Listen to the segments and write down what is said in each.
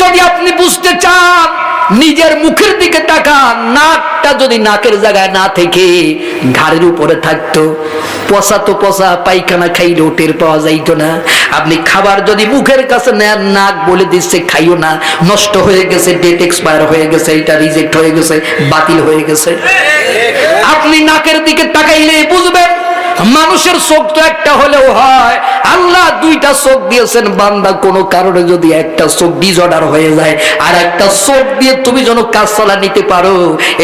যদি আপনি বুঝতে চান, নিজের মুখের দিকে তাকান, নাকটা যদি নাকের জায়গায় না থেকে ঘাড়ের উপরে থাকতো, পচা তো পচা, পায়খানা খাইলেও টের পাওয়া যাইতো না। আপনি খাবার যদি মুখের কাছে নেন, নাক বলে দিচ্ছে, খাইও না, নষ্ট হয়ে গেছে, ডেট এক্সপায়ার হয়ে গেছে, এটা রিজেক্ট হয়ে গেছে, বাতিল হয়ে গেছে। আপনি নাকের দিকে তাকাইলে বুঝবেন, মানুষের চোখ তো একটা হলেও হয়, আল্লাহ দুইটা চোখ দিয়েছেন বান্দা কোনো কারণে যদি একটা চোখ ডিজর্ডার হয়ে যায়, আর একটা চোখ দিয়ে তুমি যেন কাজ চালা নিতে পারো,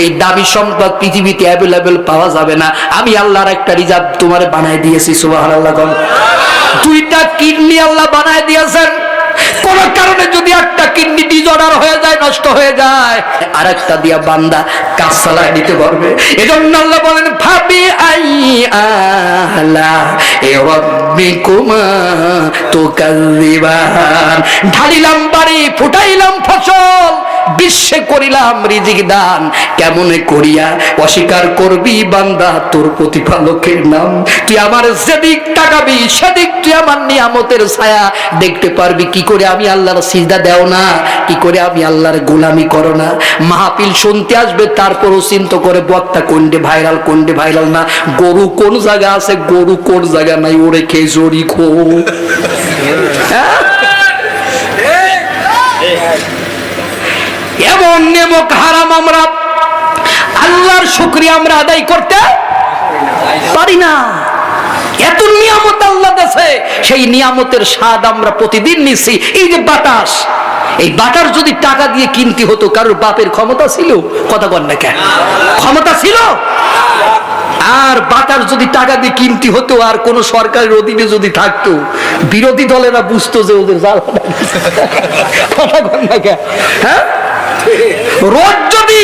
এই দামি সম্পদ পৃথিবীতে অ্যাভেলেবেল পাওয়া যাবে না। আমি আল্লাহর একটা রিজার্ভ তোমার বানায় দিয়েছি সুবাহ আল্লাহ দুইটা কিডনি আল্লাহ বানায় দিয়েছেন। কোন কারণে যদি একটা কিডনি ডিজর্ডার হয়ে যায়, নষ্ট হয়ে যায় আর একটা দিয়া বান্দা কাজ চালায় নিতে পারবে। এজন্য আল্লাহ বলেন ভাবি আই আলা, এ রব্বিকুমা তুকাযিবান। ঢালিলাম বাড়ি, ফুটাইলাম ফসল বিশ্বে করিলাম রিজিক দান। কেমনে করিয়া অস্বীকার করবি বান্দা? তোর প্রতিপালকের নাম। তুই আমার যেদিক তাকাবি সেদিক তুই আমার নিয়ামতের ছায়া। দেখতে পারবি কি করে আমি আল্লাহর সিজদা দেও না কি করে আমি আল্লাহর গোলামি করো না। মাহফিল শুনতে আসবে তারপরও চিন্তা করে বক্তা কোনডে ভাইরাল কোনডে ভাইরাল না। গরু কোন জায়গা আছে গরু কোন জায়গা নাই ওরে খেয়ে জড়ি খো হ্যাঁ এমন নেমক হারাম আমরা। আল্লাহর শুক্রিয়া আমরা আদায় করতে পারি না। এত নিয়ামত আল্লাহ দেশে সেই নিয়ামতের স্বাদ আমরা প্রতিদিন নিচ্ছি। এই যে বাতাস, এই বাটার যদি টাকা দিয়ে কিনতে হতো, কারোর বাপের ক্ষমতা ছিল? কথা বল না কেন? ক্ষমতা ছিল? আর বাটার যদি টাকা দিয়ে কিনতে হতো, আর কোন সরকারের অধীনে যদি থাকতো, বিরোধী দলেরা বুঝতো যে ওদের কথা বল না কেন? হ্যাঁ? রোদ যদি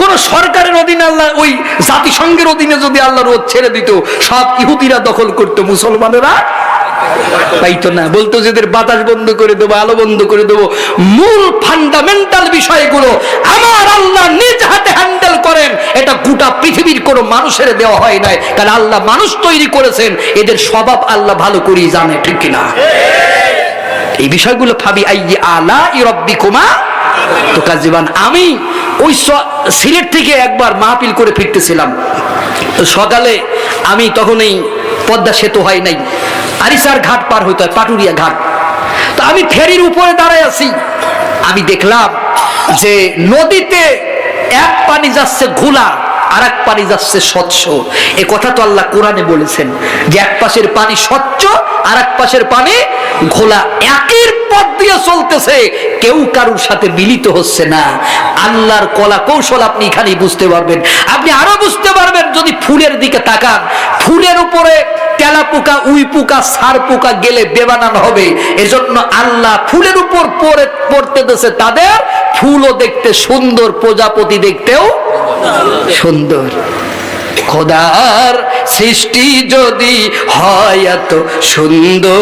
কোন সরকারের অধীনে আল্লাহ, ওই জাতিসংঘের অধীনে যদি আল্লাহ রোদ ছেড়ে দিত, সব ইহুদিরা দখল করতো, মুসলমানেরা না। বলতো যে এদের বাতাস বন্ধ করে দেবো, আলো বন্ধ করে দেবো। মূল ফান্ডামেন্টাল বিষয়গুলো আমার আল্লাহ নিজ হাতে হ্যান্ডেল করেন। এটা গোটা পৃথিবীর কোনো মানুষের দেওয়া হয় নাই। কারণ আল্লাহ মানুষ তৈরি করেছেন, এদের স্বভাব আল্লাহ ভালো করেই জানে, ঠিক কিনা? এই বিষয়গুলো ভাবি আই আলা ই রব্বি কুমা তো কাজীবান আমি ওই সিলেট থেকে একবার মাহপিল করে ফিরতেছিলাম। সকালে আমি তখন এই পদ্মা সেতু হয় নাই। আরিসার ঘাট পার হইতে হয়, পাটুরিয়া ঘাট। তো আমি ফেরির উপরে দাঁড়ায় আছি। আমি দেখলাম যে নদীতে এক পানি যাচ্ছে ঘোলা। আর এক পানি যাচ্ছে স্বচ্ছ। এ কথা তো আল্লাহ কোরআনে বলেছেন যে এক পাশের পানি স্বচ্ছ আর এক পাশের পানি ঘোলা। একের পথ দিয়ে চলতেছে। কেউ কারুর সাথে মিলিত হচ্ছে না। আল্লাহর কলা কৌশল আপনি এখানেই বুঝতে পারবেন। আপনি আরও বুঝতে পারবেন যদি ফুলের দিকে তাকান। ফুলের উপরে তেলা পোকা, উই পোকা, সার পোকা গেলে বেবানান হবে। এজন্য আল্লাহ ফুলের উপর পড়ে পড়তে দেছে তাদের। ফুলও দেখতে সুন্দর, প্রজাপতি দেখতেও সুন্দর। খোদার সৃষ্টি যদি হয় এত সুন্দর।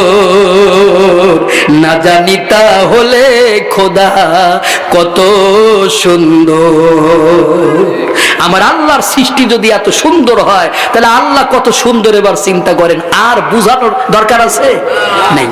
না জানি তাহলে খোদা কত সুন্দর। আমার আল্লাহর সৃষ্টি যদি এত সুন্দর হয়, তাহলে আল্লাহ কত সুন্দর এবার চিন্তা করেন, আর বুঝানোর দরকার আছে? নেই।